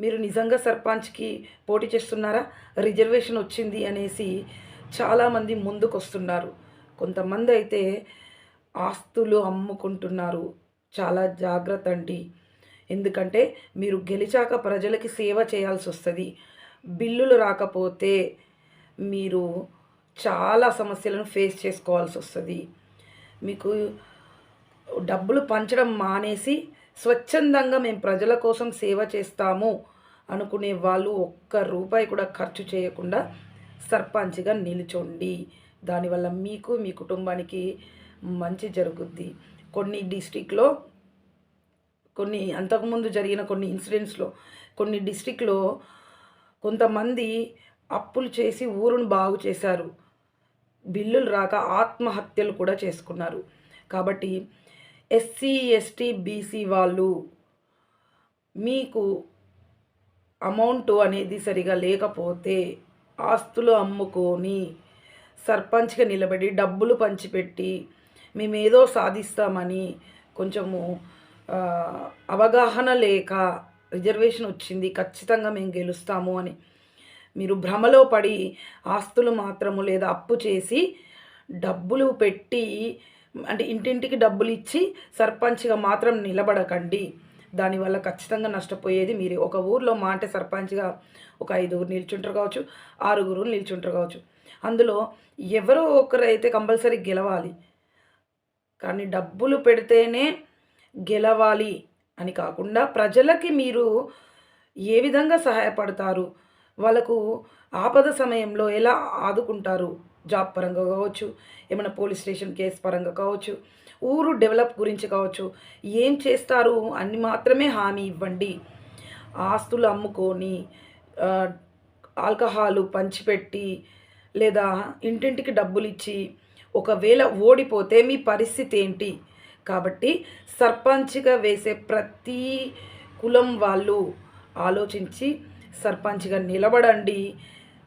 మీరు నిజంగా సర్పంచ్కి పోటీ చేస్తున్నారా? రిజర్వేషన్ వచ్చింది అనేసి చాలామంది ముందుకు వస్తున్నారు కొంతమంది అయితే ఆస్తులు అమ్ముకుంటున్నారు. చాలా జాగ్రత్త అండి ఎందుకంటే మీరు గెలిచాక ప్రజలకి సేవ చేయాల్సి వస్తుంది. బిల్లులు రాకపోతే మీరు చాలా సమస్యలను ఫేస్ చేసుకోవాల్సి వస్తుంది. మీకు డబ్బులు పంచడం మానేసి స్వచ్ఛందంగా మేము ప్రజల కోసం సేవ చేస్తాము అనుకునే వాళ్ళు ఒక్క రూపాయి కూడా ఖర్చు చేయకుండా సర్పంచ్గా నిలుచోండి. దానివల్ల మీకు మీ కుటుంబానికి మంచి జరుగుద్ది. కొన్ని డిస్టిక్లో కొన్ని అంతకుముందు జరిగిన కొన్ని ఇన్సిడెంట్స్లో కొన్ని డిస్టిక్లో కొంతమంది అప్పులు చేసి ఊరును బాగు చేశారు. బిల్లులు రాక ఆత్మహత్యలు కూడా చేసుకున్నారు. కాబట్టి ఎస్సీ ఎస్టీ బీసీ వాళ్ళు మీకు అమౌంట్ అనేది సరిగా లేకపోతే ఆస్తులు అమ్ముకొని సర్పంచ్గా నిలబడి డబ్బులు పంచిపెట్టి మేమేదో సాధిస్తామని కొంచెము అవగాహన లేక రిజర్వేషన్ వచ్చింది ఖచ్చితంగా మేము గెలుస్తాము అని. మీరు భ్రమలో పడి ఆస్తులు మాత్రము లేదా అప్పు చేసి డబ్బులు పెట్టి అంటే ఇంటింటికి డబ్బులు ఇచ్చి సర్పంచ్గా మాత్రం నిలబడకండి. దానివల్ల ఖచ్చితంగా నష్టపోయేది మీరు. ఒక ఊర్లో మా అంటే సర్పంచ్గా ఒక ఐదుగురు నిల్చుంటారు కావచ్చు ఆరుగురు నిల్చుంటారు కావచ్చు. అందులో ఎవరో ఒకరైతే కంపల్సరీ గెలవాలి. కానీ డబ్బులు పెడితేనే గెలవాలి అని కాకుండా ప్రజలకి మీరు ఏ విధంగా సహాయపడతారు? వాళ్ళకు ఆపద సమయంలో ఎలా ఆదుకుంటారు? జాబ్ పరంగా కావచ్చు ఏమైనా పోలీస్ స్టేషన్ కేసు పరంగా కావచ్చు ఊరు డెవలప్ గురించి కావచ్చు ఏం చేస్తారు అన్ని మాత్రమే హామీ ఇవ్వండి. ఆస్తులు అమ్ముకొని ఆల్కహాలు పంచిపెట్టి లేదా ఇంటింటికి డబ్బులు ఇచ్చి ఒకవేళ ఓడిపోతే మీ పరిస్థితి ఏంటి? కాబట్టి సర్పంచ్గా వేసే ప్రతి కులం వాళ్ళు ఆలోచించి సర్పంచ్గా నిలబడండి.